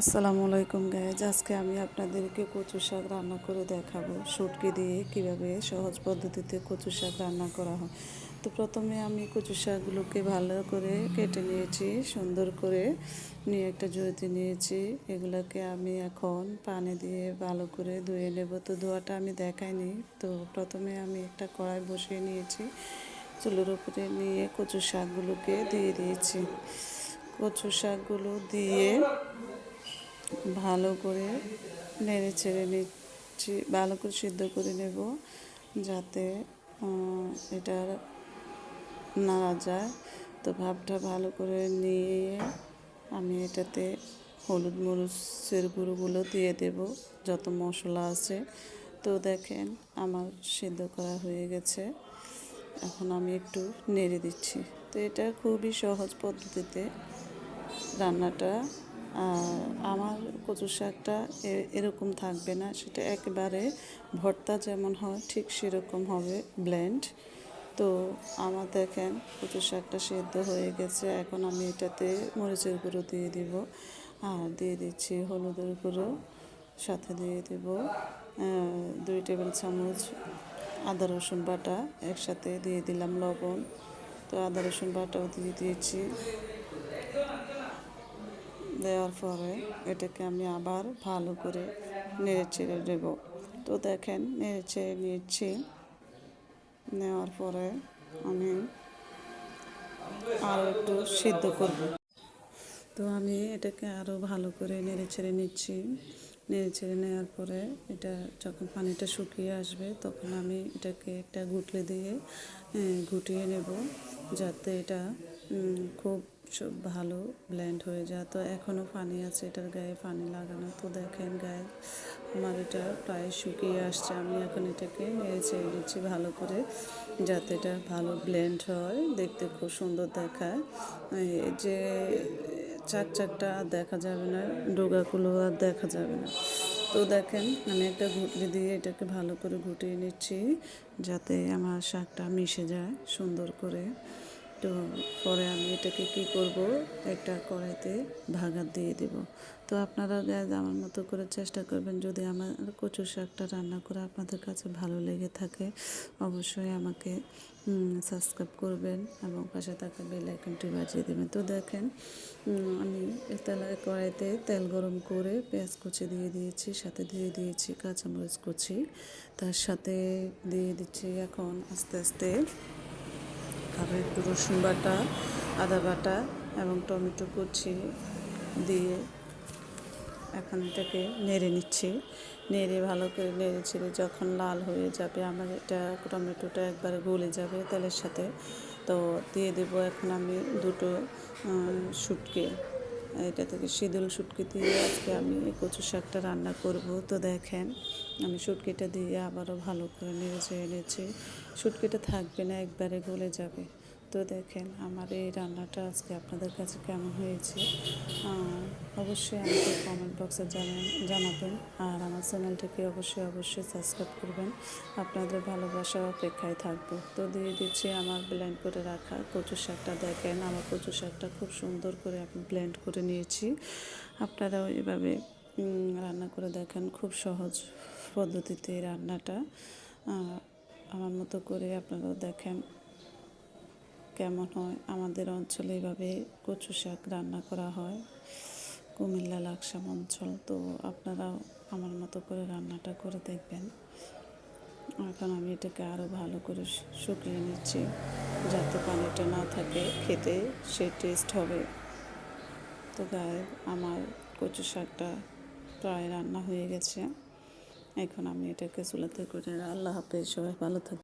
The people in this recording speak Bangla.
আসসালামু আলাইকুম গাইজ আজকে আমি আপনাদেরকে কচু শাক রান্না করে দেখাবো। শুটকি দিয়ে কীভাবে সহজ পদ্ধতিতে কচু শাক রান্না করা হয়। তো প্রথমে আমি কচু শাকগুলোকে ভালো করে কেটে নিয়েছি, সুন্দর করে নিয়ে একটা জড়িতে নিয়েছি। এগুলোকে আমি এখন পানি দিয়ে ভালো করে ধুয়ে নেব। তো ধোয়াটা আমি দেখাইনি। তো প্রথমে আমি একটা কড়াই বসিয়ে নিয়েছি। চুলোর উপরে নিয়ে কচু শাকগুলোকে দিয়ে দিয়েছি। কচু শাকগুলো দিয়ে ভালো করে নেড়ে ছেড়ে নিচ্ছি, ভালো করে সিদ্ধ করে নেব যাতে এটা নাড়া যায়। তো ভাবটা ভালো করে নিয়ে আমি এটাতে হলুদ মরিচের গুঁড়োগুলো দিয়ে দেব, যত মশলা আছে। তো দেখেন আমার সিদ্ধ করা হয়ে গেছে। এখন আমি একটু নেড়ে দিচ্ছি। তো এটা খুবই সহজ পদ্ধতিতে রান্নাটা আমার কচু শাকটা এরকম থাকবে না। সেটা একেবারে ভর্তা যেমন হয়, ঠিক সেরকম হবে ব্লেন্ড তো আমার দেখেন কচু শাকটা সেদ্ধ হয়ে গেছে। এখন আমি এটাতে মরিচের গুঁড়ো দিয়ে দিব। আর দিয়ে দিচ্ছি হলুদের গুঁড়ো, সাথে দিয়ে দেব দুই টেবিল চামচ আদা রসুন বাটা। একসাথে দিয়ে দিলাম লবণ। তো আদা রসুন বাটাও দিয়ে দিয়েছি। দেওয়ার পরে এটাকে আমি আবার ভালো করে নেড়ে ছেড়ে দেবো তো দেখেন, নেড়ে ছেড়ে নিচ্ছি নেওয়ার পরে আমি আরও একটু সিদ্ধ করব। তো আমি এটাকে আরও ভালো করে নেড়ে ছেড়ে নিচ্ছি। নেড়ে ছেড়ে নেওয়ার পরে এটা যখন পানিটা শুকিয়ে আসবে, তখন আমি এটাকে একটা গুটলে দিয়ে গুটিয়ে নেব। যাতে এটা খুব ভালো ব্ল্যান্ড হয়ে যায় তো এখনও পানি আছে, এটার গায়ে পানি লাগানো। তো দেখেন গায়ে, আমার এটা প্রায় শুকিয়ে আসছে। আমি এখন এটাকে ছেড়ে দিচ্ছি ভালো করে, যাতে এটা ভালো ব্ল্যান্ড হয়। দেখতে খুব সুন্দর দেখায়। যে চার চারটা আর দেখা যাবে না ডোগাগুলো আর দেখা যাবে না। তো দেখেন, আমি একটা ঘুটলি দিয়ে এটাকে ভালো করে ঘুটিয়ে নিচ্ছি, যাতে আমার শাকটা মিশে যায় সুন্দর করে। তো পরে আমি এটাকে কি করব? একটা কড়াইতে ভাগার দিয়ে দেব। তো আপনারা গ্যাস আমার মতো করে চেষ্টা করবেন যদি আমার কচু শাকটা রান্না করে আপনাদের কাছে ভালো লেগে থাকে, অবশ্যই আমাকে সাবস্ক্রাইব করবেন এবং পাশে থাকা বেল আইকনটি বাজিয়ে দেবেন। তো দেখেন আমি তেল কড়াইতে তেল গরম করে পেঁয়াজ কুচি দিয়ে দিয়েছি, সাথে দিয়ে দিয়েছি কাঁচামরিচ কুচি, তার সাথে দিয়ে দিচ্ছি এখন আস্তে আস্তে তারপরে একটু রসুন বাটা, আদা বাটা এবং টমেটো কুচি দিয়ে এখন এটাকে নেড়ে নিচ্ছি। নেড়ে ভালো করে নেড়ে ছেড়ে যখন লাল হয়ে যাবে, আমার এটা টমেটোটা একবারে গলে যাবে তেলের সাথে। তো দিয়ে দেব এখন আমি দুটো শুটকে। এটা থেকে শীতল শুটকি দিয়ে আজকে আমি কচু শাকটা রান্না করব। তো দেখেন, আমি শুটকিটা দিয়ে আবারও ভালো করে নেড়ে চেড়ে নিয়েছি। শুটকিটা থাকবে না, একবারে গলে যাবে। তো দেখেন, আমার এই রান্নাটা আজকে আপনাদের কাছে কেমন হয়েছে? অবশ্যই আমাকে কমেন্ট বক্সে জানান, জানাবেন। আর আমার চ্যানেলটিকে অবশ্যই অবশ্যই সাবস্ক্রাইব করবেন। আপনাদের ভালোবাসা অপেক্ষায় থাকব। তো দিয়ে দিচ্ছি আমার ব্লেন্ড করে রাখা কচু শাকটা। দেখেন, আমার কচু শাকটা খুব সুন্দর করে আমি ব্লেন্ড করে নিয়েছি। আপনারাও এভাবে রান্না করে দেখেন, খুব সহজ পদ্ধতিতে এই রান্নাটা। আমার মতো করে আপনারাও দেখেন কেমন হয়। আমাদের অঞ্চলে এভাবে কচু শাক রান্না করা হয়, কুমিল্লা লাকসাম অঞ্চল। তো আপনারাও আমার মতো করে রান্নাটা করে দেখবেন। এখন আমি এটাকে আরও ভালো করে শুকিয়ে নিচ্ছি যাতে পানিটা না থাকে, খেতে সে টেস্ট হবে। তো গায়ে আমার কচু শাকটা প্রায় রান্না হয়ে গেছে। এখন আমি এটাকে চুলাতে করে আল্লাহ হাফেজ সবাই ভালো থাকবে